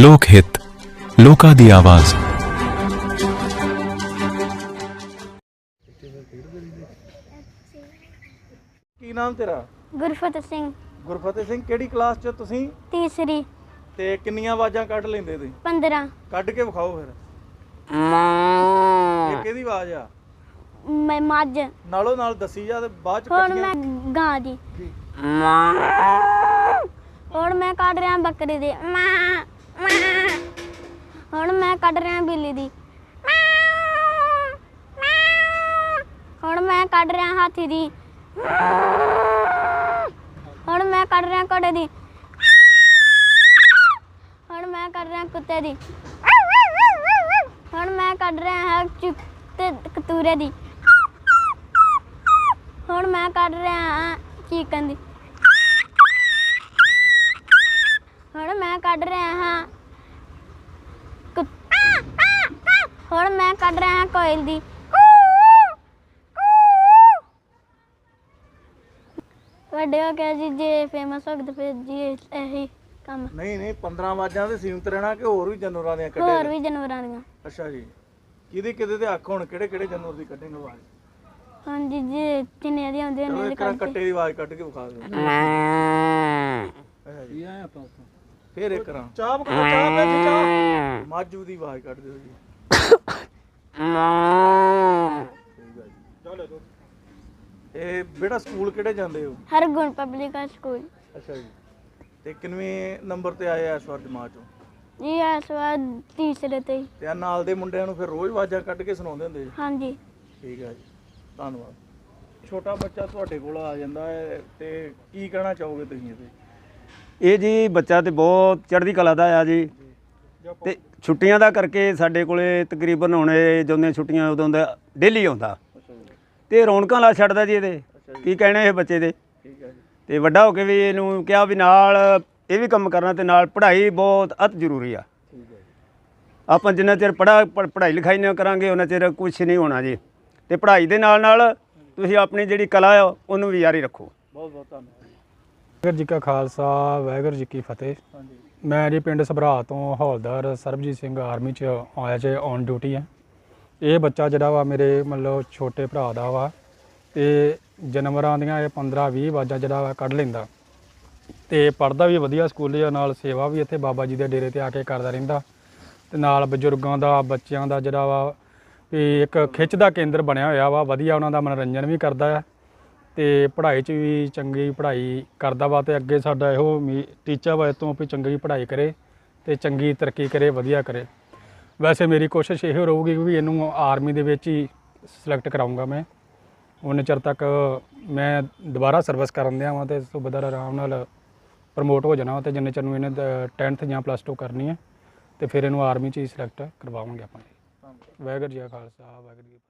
ਲੋਕ ਹਿੱਤ ਲੋਕਾਂ ਦੀ ਆਵਾਜ਼। ਕੀ ਨਾਮ ਤੇਰਾ? ਗੁਰਫਤ ਸਿੰਘ। ਗੁਰਫਤਿਹ ਸਿੰਘ ਕਿਹੜੀ ਕਲਾਸ 'ਚ ਤੁਸੀਂ? ਤੀਸਰੀ। ਤੇ ਕਿੰਨੀਆਂ ਆਵਾਜ਼ਾਂ ਕੱਢ ਲੈਂਦੇ ਤੁਸੀਂ? 15 ਕੱਢ ਕੇ ਵਿਖਾਓ ਫਿਰ। ਇਹ ਕਿਹਦੀ ਆਵਾਜ਼ ਆ? ਮੈਂ ਮੱਝ। ਨਾਲੋਂ ਨਾਲ ਦੱਸੀ ਜਾ ਤੇ ਬਾਅਦ 'ਚ ਹੁਣ ਮੈਂ ਗਾਂ ਦੀ? ਹੁਣ ਮੈਂ ਕੱਢ ਰਿਹਾ ਬੱਕਰੀ ਦੀ। ਮਾਂ। ਹੁਣ ਮੈਂ ਕੱਢ ਰਿਹਾ ਬਿੱਲੀ ਦੀ। ਹੁਣ ਮੈਂ ਕੱਢ ਰਿਹਾ ਹਾਥੀ ਦੀ। ਹੁਣ ਮੈਂ ਕੱਢ ਰਿਹਾ ਘੋੜੇ ਦੀ। ਹੁਣ ਮੈਂ ਕੱਢ ਰਿਹਾ ਕੁੱਤੇ ਦੀ। ਹੁਣ ਮੈਂ ਕੱਢ ਰਿਹਾ ਹਾਂ ਚੁੱਤੇ ਕਤੂਰੇ ਦੀ। ਹੁਣ ਮੈਂ ਕੱਢ ਰਿਹਾ ਹਾਂ ਚੀਕਨ ਦੀ। ਮੈਂ ਕੱਢ ਰਿਹਾ ਹਾਂ। ਕੁੱਤ- ਹੁਣ ਮੈਂ ਕੱਢ ਰਿਹਾ ਹਾਂ ਕੋਇਲ ਦੀ। ਵੱਡੇ ਹੋ ਕੇ ਜੀ ਜੇ ਫੇਮਸ ਹੋ ਗਏ ਤਾਂ ਫਿਰ ਜੀ ਇਹੀ ਕੰਮ। ਨਹੀਂ ਨਹੀਂ 15 ਆਵਾਜ਼ਾਂ ਤੇ ਸੀਮਤ ਰਹਿਣਾ ਕਿ ਹੋਰ ਵੀ ਜਾਨਵਰਾਂ ਦੀਆਂ ਹੋਰ ਕੱਢੇ ਵੀ ਜਾਨਵਰਾਂ ਦੀਆਂ। ਅੱਛਾ ਜੀ। ਕਿਹਦੇ ਕਿਹਦੇ ਦੇ ਅੱਖ ਹੁਣ? ਕਿਹੜੇ ਕਿਹੜੇ ਜਾਨਵਰ ਦੀ ਕੱਢੇਂਗੇ ਆਵਾਜ਼? ਹਾਂਜੀ ਜੀ ਜਿੰਨੇ ਦੀ ਆਉਂਦੀ ਕੱਢ ਕੱਟੇ ਦੀ ਆਵਾਜ਼ ਕੱਢ ਕੇ ਵਿਖਾ ਦਿਓ। ਅੱਛਾ ਜੀ। ਆਇਆ ਆਪਾਂ ਫੇਰ ਇੱਕ ਰਾਂ ਚਾਹ ਪਕਾ ਚਾਹ ਪੈ ਜੀ ਚਾਹ। ਮਾਜੂ ਦੀ ਆਵਾਜ਼ ਕੱਢ ਦਿਓ ਜੀ। ਚਲੋ ਇਹ ਬੇਟਾ ਸਕੂਲ ਕਿਹੜੇ ਜਾਂਦੇ ਹੋ? ਹਰ ਗੁਣ ਪਬਲਿਕ ਸਕੂਲ। ਅੱਛਾ ਜੀ। ਤੇ ਕਿੰਨਵੇਂ ਨੰਬਰ ਤੇ ਆਏ ਆ ਇਸ ਵਾਰ ਜਮਾਤ ਚੋਂ? ਜੀ ਇਸ ਵਾਰ ਤੀਸਰੇ ਤੇ। ਤੇ ਆਹ ਨਾਲ ਦੇ ਮੁੰਡਿਆਂ ਨੂੰ ਫਿਰ ਰੋਜ਼ ਆਵਾਜ਼ਾਂ ਕੱਢ ਕੇ ਸੁਣਾਉਂਦੇ ਹੁੰਦੇ ਜੀ? ਹਾਂਜੀ। ਠੀਕ ਹੈ ਜੀ। ਧੰਨਵਾਦ। ਛੋਟਾ ਬੱਚਾ ਤੁਹਾਡੇ ਕੋਲ ਆ ਜਾਂਦਾ ਹੈ ਤੇ ਕੀ ਕਹਿਣਾ ਚਾਹੋਗੇ ਤੁਸੀਂ ਇਹਦੇ? ਇਹ ਜੀ ਬੱਚਾ ਤੇ ਬਹੁਤ ਚੜ੍ਹਦੀ ਕਲਾ ਦਾ ਆ ਜੀ। ਤੇ ਛੁੱਟੀਆਂ ਦਾ ਕਰਕੇ ਸਾਡੇ ਕੋਲੇ ਤਕਰੀਬਨ ਹੁਣ ਇਹ ਜਦੋਂ ਦੀਆਂ ਛੁੱਟੀਆਂ ਉਦੋਂ ਦਾ ਡੇਲੀ ਆਉਂਦਾ। ਅੱਛਾ ਤੇ ਰੌਣਕਾਂ ਲਾ ਛੱਡਦਾ ਜੀ ਇਹਦੇ। ਕੀ ਕਹਿਣੇ ਇਹ ਬੱਚੇ ਦੇ? ਠੀਕ ਤੇ ਵੱਡਾ ਹੋ ਕੇ ਵੀ ਇਹਨੂੰ ਕਿਹਾ ਵੀ ਨਾਲ ਇਹ ਵੀ ਕੰਮ ਕਰਨਾ ਤੇ ਨਾਲ ਪੜ੍ਹਾਈ ਬਹੁਤ ਅਤ ਜ਼ਰੂਰੀ ਆ। ਆਪਾਂ ਜਿੰਨਾ ਚਿਰ ਪੜ੍ਹਾ ਪ- ਪੜ੍ਹਾਈ ਲਿਖਾਈ ਨਾ ਕਰਾਂਗੇ, ਉਹਨਾਂ ਚਿਰ ਕੁਝ ਨਹੀਂ ਹੋਣਾ ਜੀ। ਤੇ ਪੜ੍ਹਾਈ ਦੇ ਨਾਲ ਨਾਲ ਤੁਸੀਂ ਆਪਣੀ ਜਿਹੜੀ ਕਲਾ ਆ, ਉਹਨੂੰ ਵੀ ਜਾਰੀ ਰੱਖੋ। ਬਹੁਤ ਬਹੁਤ ਧੰਨਵਾਦ। ਵਾਹਿਗੁਰੂ ਜੀ ਕਾ ਖਾਲਸਾ ਵਾਹਿਗੁਰੂ ਜੀ ਕੀ ਫਤਿਹ। ਮੈਂ ਜੀ ਪਿੰਡ ਸਭਰਾ ਤੋਂ ਹੌਲਦਾਰ ਸਰਬਜੀਤ ਸਿੰਘ ਆਰਮੀ ਚ ਆਇਆ ਜੇ ਔਨ ਡਿਊਟੀ ਹੈ ਇਹ ਬੱਚਾ ਜਿਹੜਾ ਵਾ ਮੇਰੇ ਮਤਲਬ ਛੋਟੇ ਭਰਾ ਦਾ ਵਾ ਤੇ ਜਾਨਵਰਾਂ ਦੀਆਂ ਇਹ 15 20 ਆਵਾਜ਼ਾਂ ਜਿਹੜਾ ਵਾ ਕੱਢ ਲੈਂਦਾ। ਤੇ ਪੜਦਾ ਵੀ ਵਧੀਆ ਸਕੂਲ ਦੇ ਨਾਲ ਸੇਵਾ ਵੀ ਇੱਥੇ ਬਾਬਾ ਜੀ ਦੇ ਡੇਰੇ ਤੇ ਆ ਕੇ ਕਰਦਾ ਰਹਿੰਦਾ। ਤੇ ਨਾਲ ਬਜ਼ੁਰਗਾਂ ਦਾ ਬੱਚਿਆਂ ਦਾ ਜਿਹੜਾ ਵਾ ਵੀ ਇੱਕ ਖਿੱਚ ਦਾ ਕੇਂਦਰ ਬਣਿਆ ਹੋਇਆ ਵਾ ਵਧੀਆ ਉਹਨਾਂ ਦਾ ਮਨੋਰੰਜਨ ਵੀ ਕਰਦਾ ਆ। ਤੇ ਪੜ੍ਹਾਈ 'ਚ ਵੀ ਚੰਗੀ ਪੜ੍ਹਾਈ ਕਰਦਾ ਵਾ ਤੇ ਅੱਗੇ ਸਾਡਾ ਇਹੋ ਟੀਚਾ ਵਾ ਇਹ ਤੋਂ ਵੀ ਚੰਗੀ ਪੜ੍ਹਾਈ ਕਰੇ ਤੇ ਚੰਗੀ ਤਰੱਕੀ ਕਰੇ, ਵਧੀਆ ਕਰੇ। ਵੈਸੇ ਮੇਰੀ ਕੋਸ਼ਿਸ਼ ਇਹੋ ਰਹੂਗੀ ਕਿ ਵੀ ਇਹਨੂੰ ਆਰਮੀ ਦੇ ਵਿੱਚ ਹੀ ਸਿਲੈਕਟ ਕਰਾਉਂਗਾ ਮੈਂ। ਉਨੇ ਚਿਰ ਤੱਕ ਮੈਂ ਦੁਬਾਰਾ ਸਰਵਿਸ ਕਰਨ ਦਿਆਂ ਵਾਂ ਤੇ ਸੁਬਦਰ ਆਰਾਮ ਨਾਲ ਪ੍ਰਮੋਟ ਹੋ ਜਾਣਾ ਵਾ ਤੇ ਜਿੰਨੇ ਚਿਰ ਨੂੰ ਇਹਨੇ 10th ਜਾਂ ਪਲੱਸ 2 ਕਰਨੀ ਹੈ ਤੇ ਫਿਰ ਇਹਨੂੰ ਆਰਮੀ 'ਚ ਹੀ ਸਿਲੈਕਟ ਕਰਵਾਵਾਂਗੇ ਆਪਾਂ। ਵਾਹਿਗੁਰੂ ਜੀ ਕਾ ਖਾਲਸਾ, ਵਾਹਿਗੁਰੂ ਜੀ ਕੀ ਫਤਿਹ।